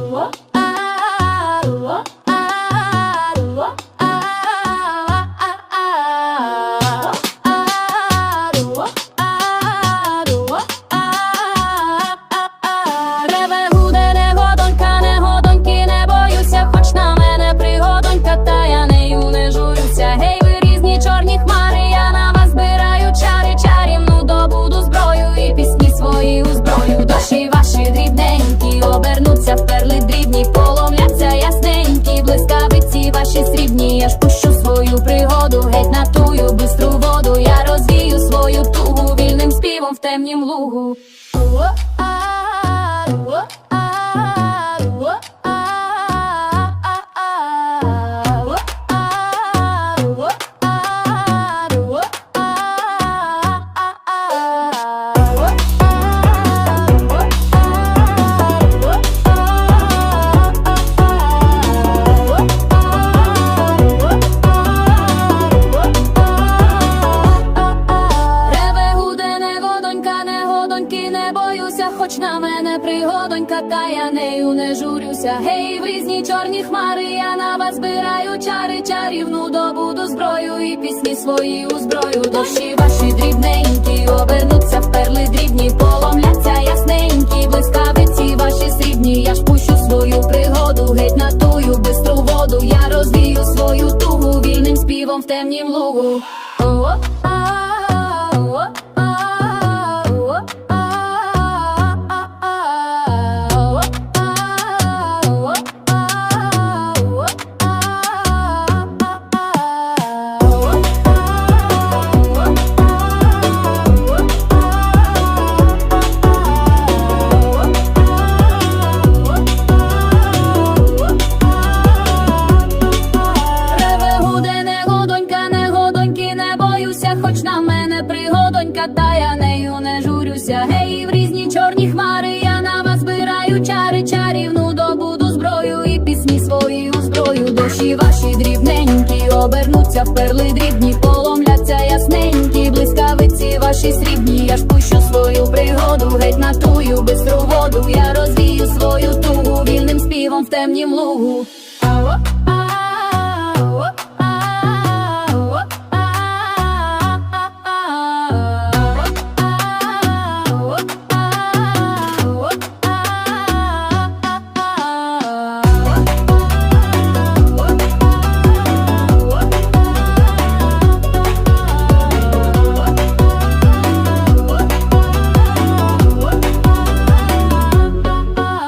What? Пригоду, тую бистру воду. Я розвію свою тугу вільним співом в темнім лугу. Хоч на мене пригодонька, та я нею не журюся. Гей, в різні чорні хмари, я на вас збираю чари, чарівну добуду зброю і пісні свої у зброю. Душі ваші дрібненькі, обернуться в перли дрібні, поломляться ясненькі, блискавиці ваші срібні. Я ж пущу свою пригоду, геть на тую бистру воду. Я розвію свою тугу вільним співом в темнім лугу. Реве пригодонька, та я нею не журюся. Гей, в різні чорні хмари, я на вас збираю чари, чарівну добуду зброю і пісні свої зброю. Душі ваші дрібненькі, обернуться в перли дрібні, поломляться ясненькі, блискавиці ваші срібні. Я ж пущу свою пригоду, геть на тую бистру воду. Я розвію свою тугу вільним співом в темнім лугу.